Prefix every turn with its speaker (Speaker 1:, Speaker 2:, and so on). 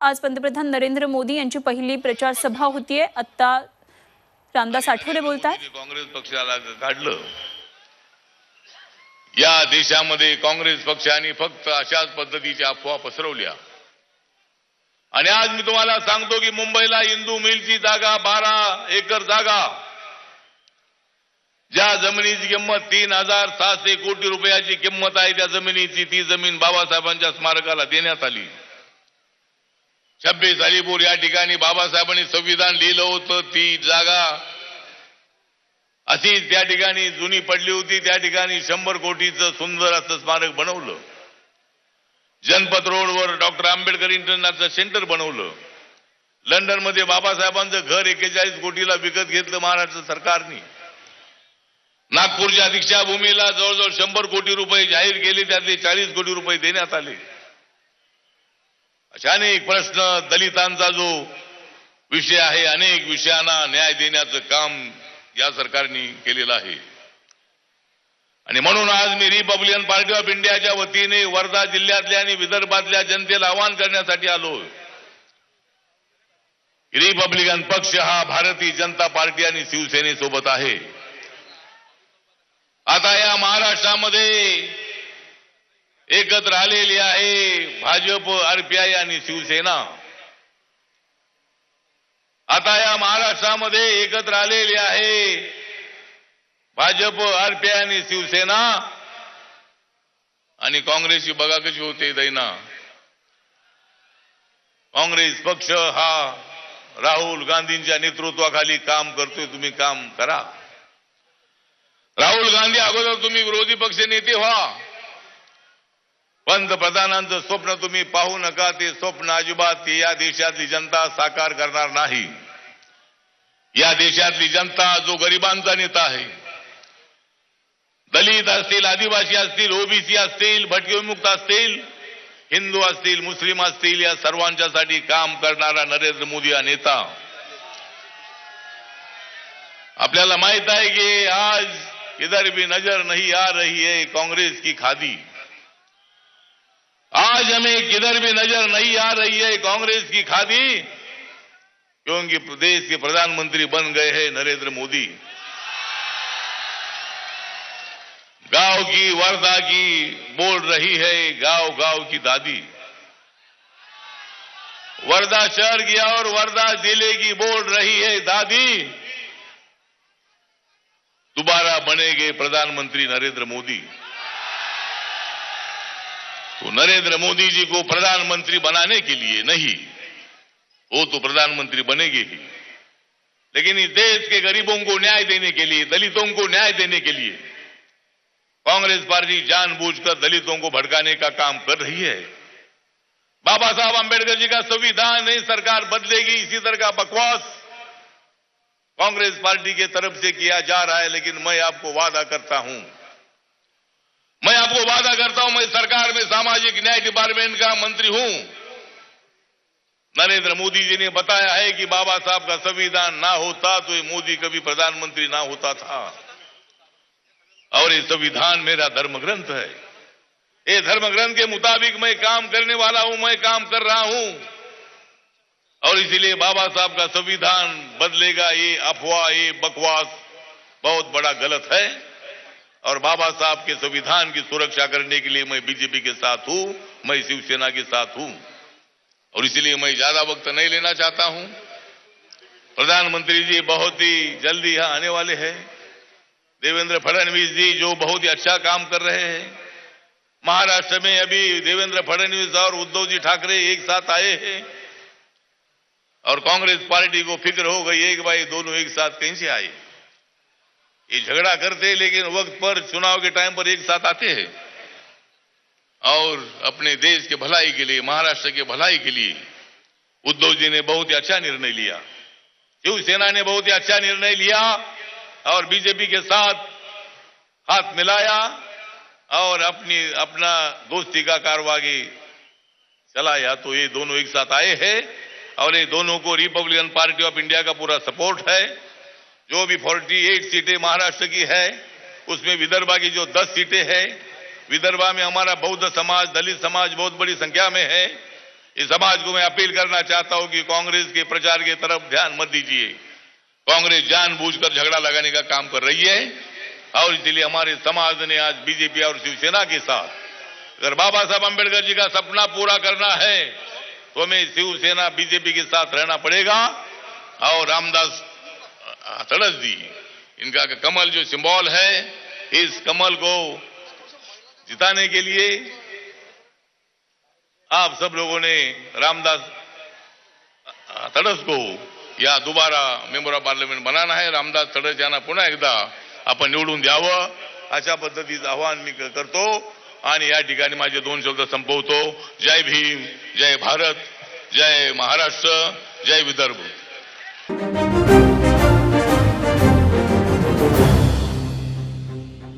Speaker 1: आज पंतप्रधान नरेंद्र मोदी यांची पहिली प्रचार सभा होतीये. आता रामदास आठवले बोलत आहेत
Speaker 2: काँग्रेस पक्षाला काढलं. या देशामध्ये काँग्रेस पक्षाने फक्त अशाच पद्धतीच्या अफवा पसरवल्या. आणि आज मी तुम्हाला सांगतो की मुंबईला इंदू मिलची जागा बारा एकर जागा. ज्या जमिनीची किंमत तीन हजार सहाशे कोटी रुपयाची किंमत आहे त्या जमिनीची ती जमीन बाबासाहेबांच्या स्मारकाला देण्यात आली. छब्बीस अलीपूर या ठिकाणी बाबासाहेबांनी संविधान लिहिलं होतं ती जागा. अशीच त्या ठिकाणी जुनी पडली होती त्या ठिकाणी शंभर कोटीचं सुंदर असं स्मारक बनवलं. जनपद रोडवर डॉक्टर आंबेडकर इंटरनॅशनल सेंटर बनवलं. लंडनमध्ये बाबासाहेबांचं घर एकेचाळीस कोटीला विकत घेतलं महाराष्ट्र सरकारने. नागपूरच्या दीक्षाभूमीला जवळजवळ शंभर कोटी रुपये जाहीर केले त्यातले चाळीस कोटी रुपये देण्यात आले. अशा अनेक प्रश्न दलितांचा जो विषय आहे अनेक विषयांना न्याय देण्याचं काम या सरकारने केलेलं आहे. आणि म्हणून आज मी रिपब्लिकन पार्टी ऑफ इंडियाच्या वतीने वर्धा जिल्ह्यातल्या आणि विदर्भातल्या जनतेला आवाहन करण्यासाठी आलो. रिपब्लिकन पक्ष हा भारतीय जनता पार्टी आणि शिवसेनेसोबत आहे. आता या महाराष्ट्रामध्ये एकत्र आलेली आहे. भाजप आरपीआय आणि शिवसेना. आता या महाराष्ट्रामध्ये एकत्र आलेली आहे. भाजप आरपीआय आणि शिवसेना. आणि काँग्रेसची बघा कशी होते दैना. काँग्रेस पक्ष हा राहुल गांधींच्या नेतृत्वाखाली काम करतोय तुम्ही काम करा. राहुल गांधी अगोदर तुम्ही विरोधी पक्ष नेते व्हा. पंतप्रधानांचं स्वप्न तुम्ही पाहू नका स्वप्न अजिबात या देशातली जनता साकार करणार नाही. या देशातली जनता जो गरिबांचा नेता आहे, दलित असतील, आदिवासी असतील, ओबीसी आती असतील भटकेविमुक्त असतील, हिंदू असतील, मुस्लिम असतील, या सर्वांच्यासाठी काम करणारा नरेंद्र मोदी हा नेता. आपल्याला माहित आहे की आज इधर भी नज़र नहीं आ रही है कांग्रेस की खादी. आज हमें किधर भी नज़र नहीं आ रही है कांग्रेस की खादी, क्योंकि प्रदेश के प्रधानमंत्री बन गए हैं नरेंद्र मोदी। गाँव की वर्धा की बोल रही है गाँव गाँव की दादी। वर्धा शहर की और वर्धा ज़िले की बोल रही है दादी। दोबारा बनेंगे प्रधानमंत्री नरेंद्र मोदी। तो नरेंद्र मोदी जी को प्रधानमंत्री बनाने के लिए नहीं, वो तो प्रधानमंत्री बनेंगे ही। लेकिन इस देश के गरीबों को न्याय देने के लिए, दलितों को न्याय देने के लिए, कांग्रेस पार्टी जानबूझकर दलितों को भड़काने का काम कर रही है। बाबा साहब अंबेडकर जी का संविधान नहीं, सरकार बदलेगी, इसी तरह का बकवास कांग्रेस पार्टी के तरफ़ से किया जा रहा है, लेकिन मैं आपको वादा करता हूँ आपको वादा करता हूँ, मैं सरकार में सामाजिक न्याय डिपार्टमेंट का मंत्री हूँ। नरेंद्र मोदी जी ने बताया है कि बाबा साहब का संविधान ना होता तो ये मोदी कभी प्रधानमंत्री ना होता था। और ये संविधान मेरा धर्म ग्रंथ है। ये धर्म ग्रंथ के मुताबिक मैं काम करने वाला हूँ, मैं काम कर रहा हूँ। और इसीलिए बाबा साहब का संविधान बदलेगा, ये अफवाह, ये बकवास बहुत बड़ा गलत है। और बाबा साहब के संविधान की सुरक्षा करने के लिए मैं बीजेपी के साथ हूँ, मैं शिवसेना के साथ हूँ। और इसीलिए मैं ज़्यादा वक्त नहीं लेना चाहता हूँ। प्रधानमंत्री जी बहुत ही जल्दी यहाँ आने वाले हैं। देवेंद्र फडणवीस जी जो बहुत ही अच्छा काम कर रहे हैं। महाराष्ट्र में अभी देवेंद्र फडणवीस और उद्धव जी ठाकरे एक साथ आए हैं। और कांग्रेस पार्टी को फ़िक्र हो गई एक भाई दोनों एक साथ कहीं से आए? ये झगड़ा करते हैं, लेकिन वक्त पर चुनाव के टाइम पर एक साथ आते हैं। और अपने देश के भलाई के लिए, महाराष्ट्र के भलाई के लिए उद्धव जी ने बहुत ही अच्छा निर्णय लिया। शिवसेना ने बहुत ही अच्छा निर्णय लिया और बीजेपी के साथ हाथ मिलाया और अपनी, अपना दोस्ती का कारवागी चलाया। तो ये दोनों एक साथ आए हैं और ये दोनों को रिपब्लिकन पार्टी ऑफ़ इंडिया का पूरा सपोर्ट है। जो भी 48 सीटें महाराष्ट्र की है, उसमें विदर्भा की जो 10 सीटें हैं, विदर्भा में हमारा बौद्ध समाज, दलित समाज बहुत बड़ी संख्या में है। इस समाज को मैं अपील करना चाहता हूँ कि कांग्रेस के प्रचार की तरफ़ ध्यान मत दीजिए। कांग्रेस जानबूझकर झगड़ा लगाने का काम कर रही है और इसलिए हमारे समाज ने आज बीजेपी और शिवसेना के साथ, अगर बाबा साहब अंबेडकर जी का सपना पूरा करना है तो हमें शिवसेना, बीजेपी के साथ रहना पड़ेगा और रामदास तड़स जी इनका कमल जो सिंबल है, इस कमल को जिताने के लिए आप सब लोगों ने रामदास तडस को या दोबारा मेंबर ऑफ़ पार्लमेंट बनाना आहे रामदास तडस यांना पुन्हा एकदा आपण निवडून द्यावं। अशा पद्धतीचं आवाहन मी करतो आणि दोन शब्द संपवतो. जय भीम, जय भारत, जय महाराष्ट्र, जय विदर्भ.